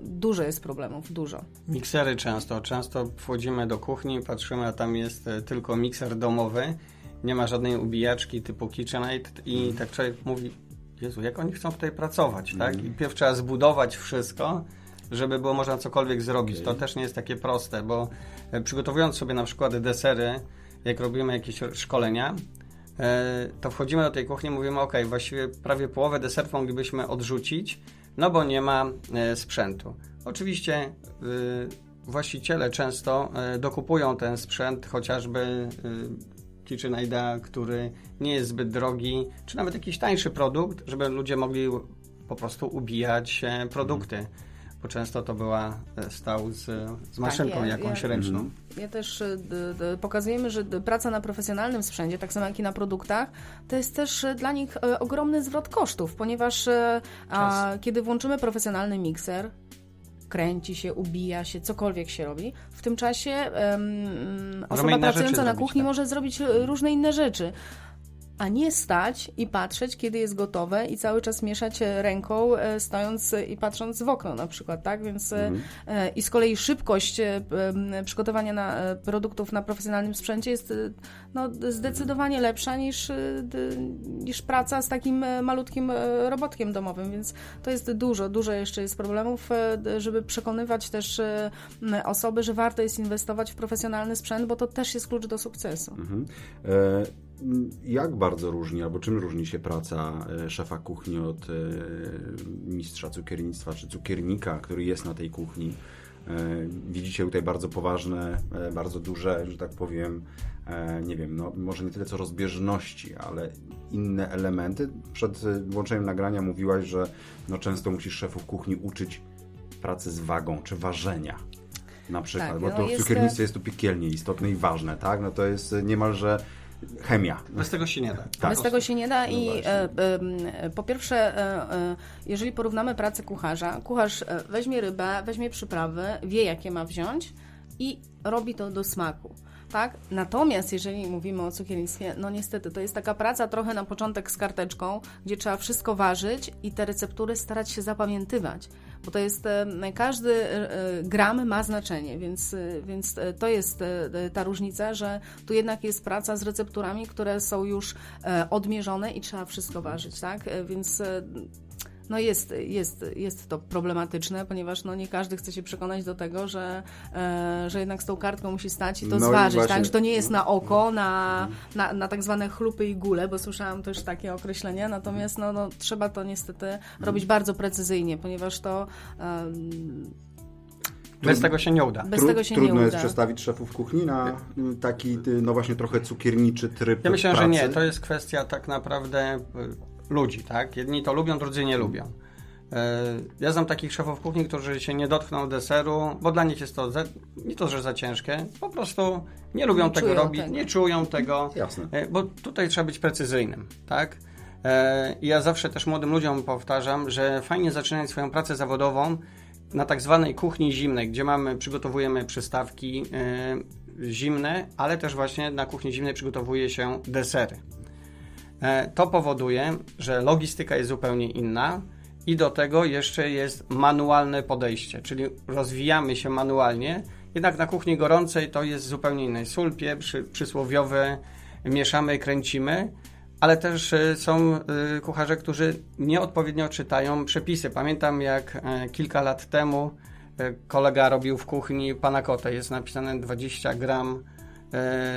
Dużo jest problemów, dużo. Miksery często. Często wchodzimy do kuchni, patrzymy, a tam jest e, tylko mikser domowy. Nie ma żadnej ubijaczki typu KitchenAid i tak człowiek mówi, Jezu, jak oni chcą tutaj pracować, tak? I pierw trzeba zbudować wszystko, żeby było można cokolwiek zrobić. To też nie jest takie proste, bo e, przygotowując sobie na przykład desery, jak robimy jakieś szkolenia, e, to wchodzimy do tej kuchni i mówimy, ok, właściwie prawie połowę deserów moglibyśmy odrzucić, no bo nie ma e, sprzętu. Oczywiście e, właściciele często e, dokupują ten sprzęt, chociażby KitchenAida, który nie jest zbyt drogi, czy nawet jakiś tańszy produkt, żeby ludzie mogli po prostu ubijać produkty. Bo często to była e, stał z, z maszynką ja- jakąś ja- ręczną. Ja też d, d, pokazujemy, że d, praca na profesjonalnym sprzęcie, tak samo jak i na produktach, to jest też dla nich ogromny zwrot kosztów, ponieważ a, kiedy włączymy profesjonalny mikser, kręci się, ubija się, cokolwiek się robi, w tym czasie osoba pracująca na zrobić, kuchni tak. może zrobić różne inne rzeczy. A nie stać i patrzeć, kiedy jest gotowe i cały czas mieszać ręką, e, stojąc e, i patrząc w okno na przykład, tak? Więc e, e, i z kolei szybkość przygotowania na, produktów na profesjonalnym sprzęcie jest no, zdecydowanie lepsza niż, niż praca z takim malutkim robotkiem domowym, więc to jest dużo, dużo jeszcze jest problemów, żeby przekonywać też osoby, że warto jest inwestować w profesjonalny sprzęt, bo to też jest klucz do sukcesu. Mhm. E, Jak bardzo różni, albo czym różni się praca e, szefa kuchni od e, mistrza cukiernictwa czy cukiernika, który jest na tej kuchni? E, Widzicie tutaj bardzo poważne, bardzo duże, że tak powiem, nie wiem, no, może nie tyle co rozbieżności, ale inne elementy. Przed włączeniem nagrania mówiłaś, że no, często musisz szefów kuchni uczyć pracy z wagą czy ważenia. Na przykład, Tak, bo no to w jest- cukiernictwie jest tu piekielnie istotne i ważne, tak? No to jest niemalże chemia. Bez tego się nie da. Tak. Bez tego się nie da No i właśnie. e, e, po pierwsze, e, jeżeli porównamy pracę kucharza, kucharz weźmie rybę, weźmie przyprawy, wie jakie ma wziąć i robi to do smaku. Tak? Natomiast jeżeli mówimy o cukiernictwie, no niestety to jest taka praca trochę na początek z karteczką, gdzie trzeba wszystko ważyć i te receptury starać się zapamiętywać, bo to jest e, każdy e, e, gram ma znaczenie, więc, więc to jest ta różnica, że tu jednak jest praca z recepturami, które są już odmierzone i trzeba wszystko ważyć, tak? Więc no jest, jest, jest to problematyczne, ponieważ no nie każdy chce się przekonać do tego, że, e, że jednak z tą kartką musi stać i to No i zważyć, właśnie- tak? Że to nie jest na oko, na, na, na tak zwane chlupy i góle, bo słyszałam też takie określenie, natomiast no, no, trzeba to niestety robić bardzo precyzyjnie, ponieważ to Bez tego się nie uda. bez tego się trudno nie jest uda. przestawić szefów kuchni na taki, y, no właśnie trochę cukierniczy tryb Ja myślę, pracy. że nie. To jest kwestia tak naprawdę y, ludzi, tak? Jedni to lubią, drudzy nie lubią. E, Ja znam takich szefów kuchni, którzy się nie dotkną deseru, bo dla nich jest to za, nie to, że za ciężkie, po prostu nie lubią Nie tego robić, tego. nie czują tego, Jasne. e, bo tutaj trzeba być precyzyjnym, tak? E, i Ja zawsze też młodym ludziom powtarzam, że fajnie zaczynać swoją pracę zawodową na tak zwanej kuchni zimnej, gdzie mamy, przygotowujemy przystawki zimne, ale też właśnie na kuchni zimnej przygotowuje się desery. E, To powoduje, że logistyka jest zupełnie inna i do tego jeszcze jest manualne podejście, czyli rozwijamy się manualnie, jednak na kuchni gorącej to jest zupełnie inne. Sól, pieprz, przysłowiowy, mieszamy, kręcimy, ale też e, są e, kucharze, którzy nieodpowiednio czytają przepisy. Pamiętam jak kilka lat temu kolega robił w kuchni panakotę, jest napisane 20 gram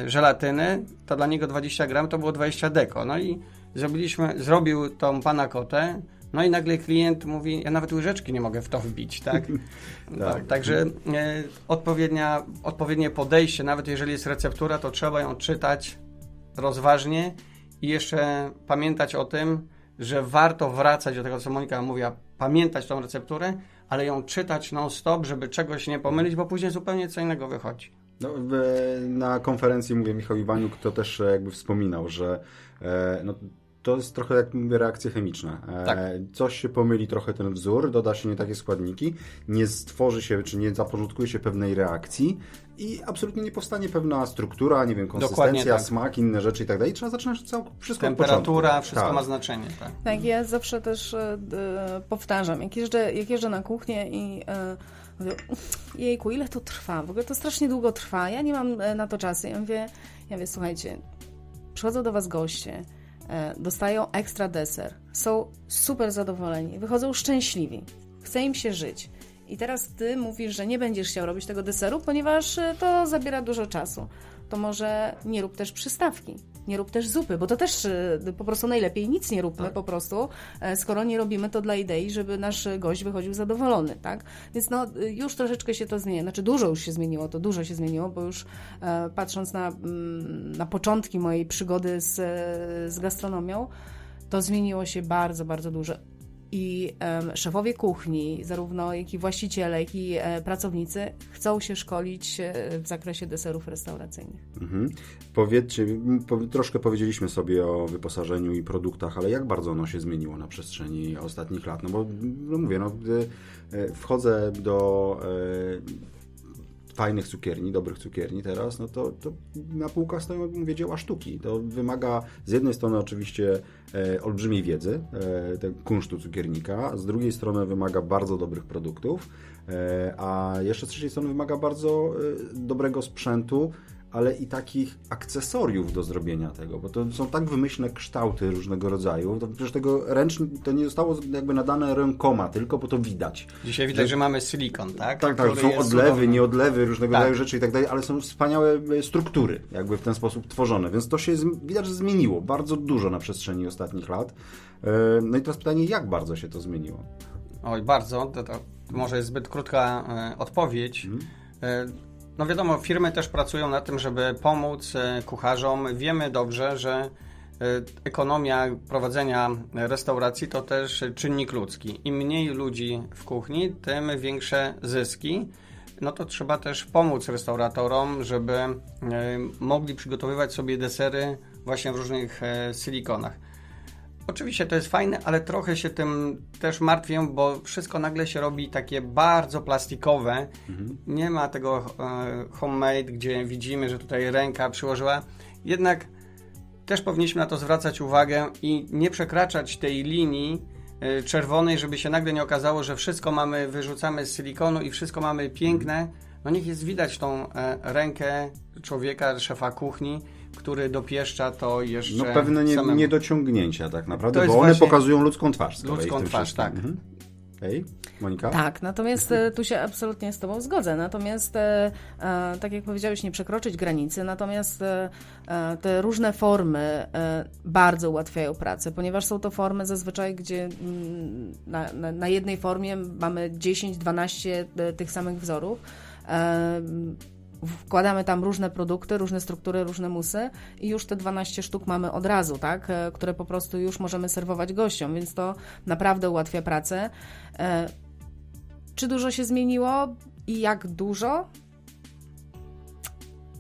żelatyny, to dla niego 20 gram to było 20 deko. No i zrobiliśmy, zrobił tą panakotę, no i nagle klient mówi, ja nawet łyżeczki nie mogę w to wbić, tak? No, Tak. także e, odpowiednia, odpowiednie podejście, nawet jeżeli jest receptura, to trzeba ją czytać rozważnie i jeszcze pamiętać o tym, że warto wracać do tego, co Monika mówiła, pamiętać tą recepturę, ale ją czytać non-stop, żeby czegoś nie pomylić, bo później zupełnie co innego wychodzi. No, w, na konferencji, mówię, Michał Iwaniuk to też e, jakby wspominał, że e, no, To jest trochę jak mówię, reakcja chemiczna. E, Tak. Coś się pomyli trochę ten wzór, doda się nie takie składniki, nie stworzy się, czy nie zaporządkuje się pewnej reakcji i absolutnie nie powstanie pewna struktura, nie wiem, konsystencja, tak. smak, inne rzeczy i tak dalej. Trzeba zaczynać cał, wszystko Temperatura, wszystko Tak. ma znaczenie. Tak. Tak, ja zawsze też powtarzam, jak jeżdżę, jak jeżdżę na kuchnię i mówię, jejku, ile to trwa? W ogóle to strasznie długo trwa, ja nie mam e, na to czasu. Ja mówię, ja mówię słuchajcie, przychodzą do Was goście, e, dostają ekstra deser, są super zadowoleni, wychodzą szczęśliwi, chce im się żyć. I teraz Ty mówisz, że nie będziesz chciał robić tego deseru, ponieważ e, to zabiera dużo czasu. To może nie rób też przystawki, nie rób też zupy, bo to też e, po prostu najlepiej nic nie róbmy po prostu, e, skoro nie robimy to dla idei, żeby nasz gość wychodził zadowolony, tak? Więc no e, już troszeczkę się to zmienia, znaczy dużo już się zmieniło, to dużo się zmieniło, bo już patrząc na, mm, na początki mojej przygody z, z gastronomią, to zmieniło się bardzo, bardzo dużo. I em, szefowie kuchni, zarówno jak i właściciele, jak i e, pracownicy chcą się szkolić e, w zakresie deserów restauracyjnych. Mhm. Powiedzcie, po, troszkę powiedzieliśmy sobie o wyposażeniu i produktach, ale jak bardzo ono się zmieniło na przestrzeni ostatnich lat? No bo no mówię, no, gdy e, wchodzę do e, fajnych cukierni, dobrych cukierni teraz, no to, to na półkach stoją, jak mówię, dzieła sztuki. To wymaga z jednej strony oczywiście e, olbrzymiej wiedzy, e, kunsztu cukiernika, z drugiej strony wymaga bardzo dobrych produktów, e, a jeszcze z trzeciej strony wymaga bardzo e, dobrego sprzętu, ale i takich akcesoriów do zrobienia tego, bo to są tak wymyślne kształty różnego rodzaju. To przecież tego ręcznie, to nie zostało jakby nadane rękoma, tylko po to widać. Dzisiaj widać, że mamy silikon, tak? Tak, tak, są odlewy, nieodlewy, różnego Tak. rodzaju rzeczy i tak dalej, ale są wspaniałe e, struktury, jakby w ten sposób tworzone, więc to się widać, że zmieniło bardzo dużo na przestrzeni ostatnich lat. E, No i teraz pytanie, jak bardzo się to zmieniło? Oj, bardzo. To, to może jest zbyt krótka e, odpowiedź. E, no wiadomo, firmy też pracują na tym, żeby pomóc e, kucharzom. Wiemy dobrze, że e, ekonomia prowadzenia restauracji to też czynnik ludzki. Im mniej ludzi w kuchni, tym większe zyski. No to trzeba też pomóc restauratorom, żeby e, mogli przygotowywać sobie desery właśnie w różnych silikonach. Oczywiście to jest fajne, ale trochę się tym też martwię, bo wszystko nagle się robi takie bardzo plastikowe. Nie ma tego e, homemade, gdzie widzimy, że tutaj ręka przyłożyła. Jednak też powinniśmy na to zwracać uwagę i nie przekraczać tej linii e, czerwonej, żeby się nagle nie okazało, że wszystko mamy, wyrzucamy z silikonu i wszystko mamy piękne. No niech jest widać tą e, rękę człowieka, szefa kuchni, który dopieszcza to jeszcze No pewne nie, samemu. niedociągnięcia tak naprawdę, bo one właśnie- pokazują ludzką twarz. z Ludzką twarz, wszystkim. tak. Mhm. Ej, Monika? Tak, natomiast e, tu się absolutnie z Tobą zgodzę. Natomiast, e, e, tak jak powiedziałeś, nie przekroczyć granicy, natomiast e, te różne formy e, bardzo ułatwiają pracę, ponieważ są to formy zazwyczaj, gdzie mm, na, na, na jednej formie mamy 10-12 e, tych samych wzorów. Wkładamy tam różne produkty, różne struktury, różne musy i już te 12 sztuk mamy od razu, tak? E, które po prostu już możemy serwować gościom, więc to naprawdę ułatwia pracę. E, Czy dużo się zmieniło i jak dużo?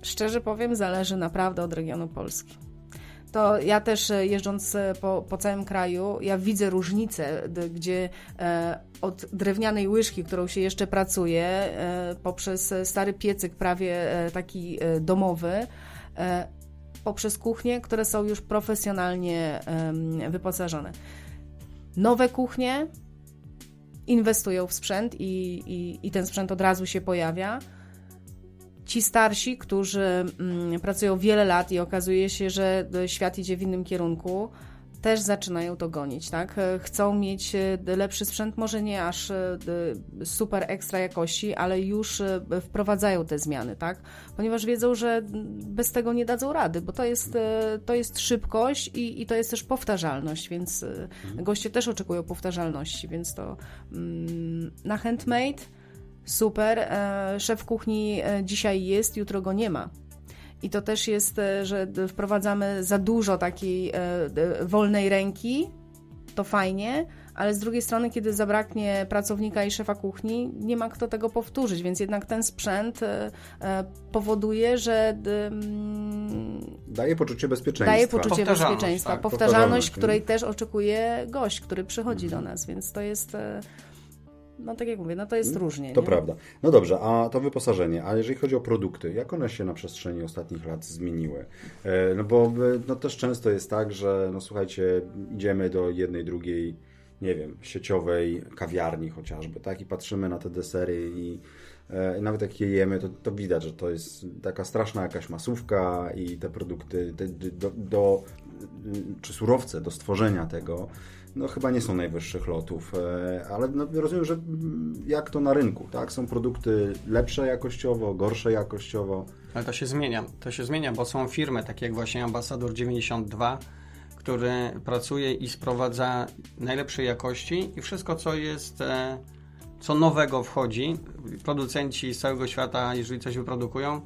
Szczerze powiem, zależy naprawdę od regionu Polski. To ja też e, jeżdżąc e, po, po całym kraju, ja widzę różnicę, d- gdzie e, od drewnianej łyżki, którą się jeszcze pracuje, poprzez stary piecyk prawie taki domowy, poprzez kuchnie, które są już profesjonalnie wyposażone. Nowe kuchnie inwestują w sprzęt i, i, i ten sprzęt od razu się pojawia. Ci starsi, którzy mm, pracują wiele lat i okazuje się, że e, świat idzie w innym kierunku, też zaczynają to gonić, tak? E, Chcą mieć e, lepszy sprzęt, może nie aż super ekstra jakości, ale już wprowadzają te zmiany, tak? Ponieważ wiedzą, że bez tego nie dadzą rady, bo to jest, to jest szybkość i, i to jest też powtarzalność, więc e, goście też oczekują powtarzalności, więc to mm, na handmade super, e, szef kuchni e, dzisiaj jest, jutro go nie ma. I to też jest, e, że wprowadzamy za dużo takiej wolnej ręki, to fajnie, ale z drugiej strony, kiedy zabraknie pracownika i szefa kuchni, nie ma kto tego powtórzyć, więc jednak ten sprzęt powoduje, że Daje poczucie bezpieczeństwa. daje poczucie Powtarzalność, bezpieczeństwa, tak, powtarzalność, powtarzalność, której też oczekuje gość, który przychodzi do nas, więc to jest, no tak jak mówię, no to jest różnie. To nie? prawda. No dobrze, a to wyposażenie, a jeżeli chodzi o produkty, jak one się na przestrzeni ostatnich lat zmieniły? E, No bo e, no też często jest tak, że no słuchajcie, idziemy do jednej, drugiej, nie wiem, sieciowej kawiarni chociażby, tak? I patrzymy na te desery i e, nawet jak je jemy, to, to widać, że to jest taka straszna jakaś masówka i te produkty te, do, do, czy surowce do stworzenia tego no chyba nie są najwyższych lotów, e, ale no, rozumiem, że mm, jak to na rynku, tak? Są produkty lepsze jakościowo, gorsze jakościowo. Ale to się zmienia. To się zmienia, bo są firmy, takie jak właśnie Ambasador 92, który pracuje i sprowadza najlepszej jakości i wszystko, co jest, e, co nowego wchodzi. Producenci z całego świata, jeżeli coś wyprodukują,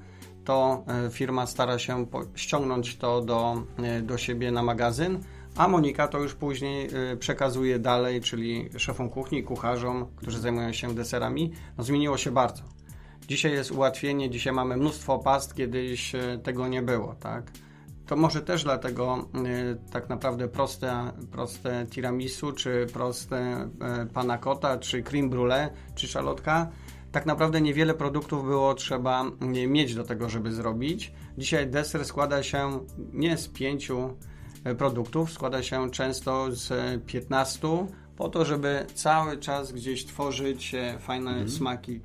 to e, firma stara się ściągnąć to do, do siebie na magazyn, a Monika to już później e, przekazuje dalej, czyli szefom kuchni, kucharzom, którzy zajmują się deserami. No, zmieniło się bardzo. Dzisiaj jest ułatwienie, dzisiaj mamy mnóstwo past, kiedyś e, tego nie było, tak? To może też dlatego e, tak naprawdę proste, proste tiramisu, czy proste panna cotta, czy creme brulee, czy szalotka, tak naprawdę niewiele produktów było trzeba mieć do tego, żeby zrobić. Dzisiaj deser składa się nie z pięciu produktów, składa się często z e, 15 po to, żeby cały czas gdzieś tworzyć e, fajne smaki.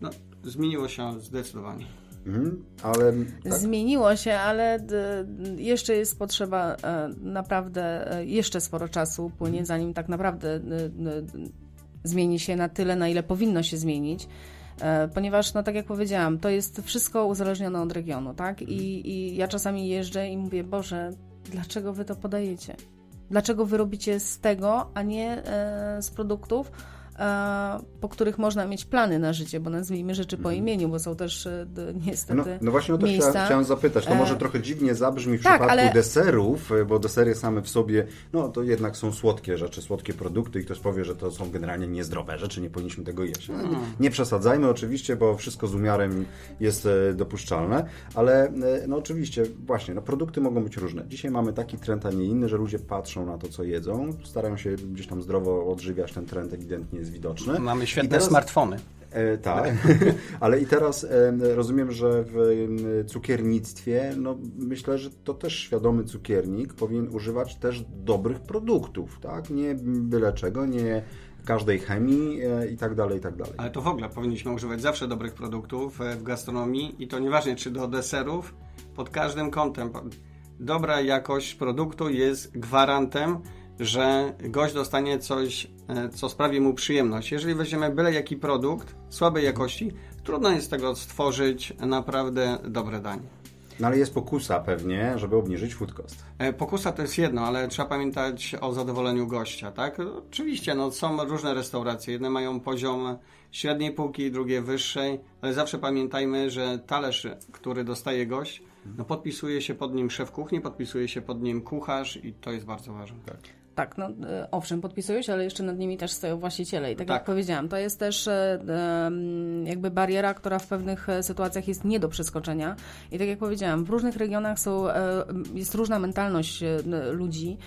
No, zmieniło się zdecydowanie. Mhm, ale tak, Zmieniło się, ale d, jeszcze jest potrzeba e, naprawdę, e, jeszcze sporo czasu płynie, zanim tak naprawdę e, e, zmieni się na tyle, na ile powinno się zmienić. E, Ponieważ, no tak jak powiedziałam, to jest wszystko uzależnione od regionu, tak? I, I ja czasami jeżdżę i mówię, Boże, dlaczego wy to podajecie? Dlaczego wy robicie z tego, a nie e, z produktów, po których można mieć plany na życie, bo nazwijmy rzeczy po imieniu, bo są też e, niestety no, no właśnie o to miejsca. chciałem, chciałem zapytać. To E, może trochę dziwnie zabrzmi w tak, przypadku ale- deserów, e, bo desery same w sobie, no to jednak są słodkie rzeczy, słodkie produkty i ktoś powie, że to są generalnie niezdrowe rzeczy, nie powinniśmy tego jeść. No, nie, nie przesadzajmy oczywiście, bo wszystko z umiarem jest e, dopuszczalne, ale e, no oczywiście właśnie, no produkty mogą być różne. Dzisiaj mamy taki trend, a nie inny, że ludzie patrzą na to, co jedzą, starają się gdzieś tam zdrowo odżywiać, ten trend ewidentnie jest widoczny. Mamy świetne teraz- smartfony. E, tak, ale i teraz e, rozumiem, że w cukiernictwie, no myślę, że to też świadomy cukiernik powinien używać też dobrych produktów, tak? Nie byle czego, nie każdej chemii e, i tak dalej, i tak dalej. Ale to w ogóle powinniśmy używać zawsze dobrych produktów e, w gastronomii i to nieważne czy do deserów, pod każdym kątem. Dobra jakość produktu jest gwarantem, że gość dostanie coś, e, co sprawi mu przyjemność. Jeżeli weźmiemy byle jaki produkt słabej jakości, trudno jest z tego stworzyć naprawdę dobre danie. No ale jest pokusa pewnie, żeby obniżyć food cost. E, Pokusa to jest jedno, ale trzeba pamiętać o zadowoleniu gościa, tak? Oczywiście, no, są różne restauracje. Jedne mają poziom średniej półki, drugie wyższej, ale zawsze pamiętajmy, że talerz, który dostaje gość, no, podpisuje się pod nim szef kuchni, podpisuje się pod nim kucharz i to jest bardzo ważne. Tak, no e, owszem, podpisują się, ale jeszcze nad nimi też stoją właściciele. I tak, Tak. jak powiedziałam, to jest też e, jakby bariera, która w pewnych e, sytuacjach jest nie do przeskoczenia. I tak jak powiedziałam, w różnych regionach są, jest różna mentalność ludzi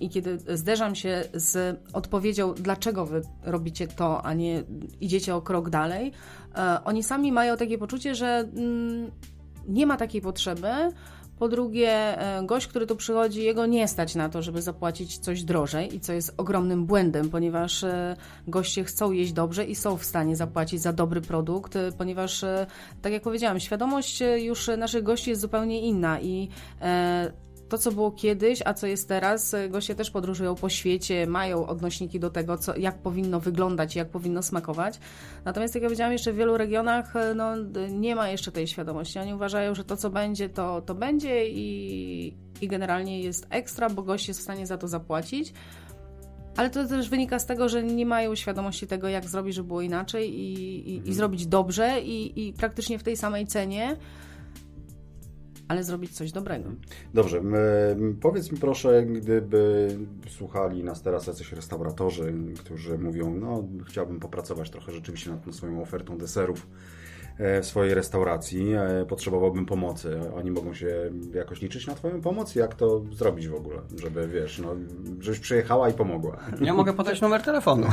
i kiedy zderzam się z odpowiedzią, dlaczego wy robicie to, a nie idziecie o krok dalej, oni sami mają takie poczucie, że mm, nie ma takiej potrzeby. Po drugie, e, gość, który tu przychodzi, jego nie stać na to, żeby zapłacić coś drożej i co jest ogromnym błędem, ponieważ e, goście chcą jeść dobrze i są w stanie zapłacić za dobry produkt, e, ponieważ, tak jak powiedziałam, świadomość już naszych gości jest zupełnie inna i to, co było kiedyś, a co jest teraz, e, goście też podróżują po świecie, mają odnośniki do tego, co, jak powinno wyglądać, jak powinno smakować. Natomiast, jak ja powiedziałam, jeszcze w wielu regionach e, no, nie ma jeszcze tej świadomości. Oni uważają, że to, co będzie, to, to będzie i, i generalnie jest ekstra, bo gość jest w stanie za to zapłacić. Ale to też wynika z tego, że nie mają świadomości tego, jak zrobić, żeby było inaczej i, i, i zrobić dobrze i, i praktycznie w tej samej cenie. Ale zrobić coś dobrego. Dobrze, powiedz mi proszę, gdyby słuchali nas teraz jacyś restauratorzy, którzy mówią, no chciałbym popracować trochę rzeczywiście nad tą swoją ofertą deserów w swojej restauracji, e, potrzebowałbym pomocy. Oni mogą się jakoś liczyć na Twoją pomoc? Jak to zrobić w ogóle, żeby, wiesz, no, żebyś przyjechała i pomogła? Ja mogę podać numer telefonu.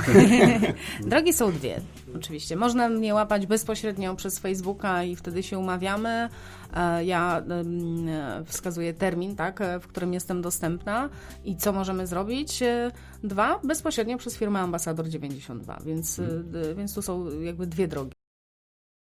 Drogi są dwie, oczywiście. Można mnie łapać bezpośrednio przez Facebooka i wtedy się umawiamy. E, Ja e, wskazuję termin, tak, e, w którym jestem dostępna i co możemy zrobić. E, Dwa, bezpośrednio przez firmę Ambasador 92, więc, e, d- więc tu są jakby dwie drogi.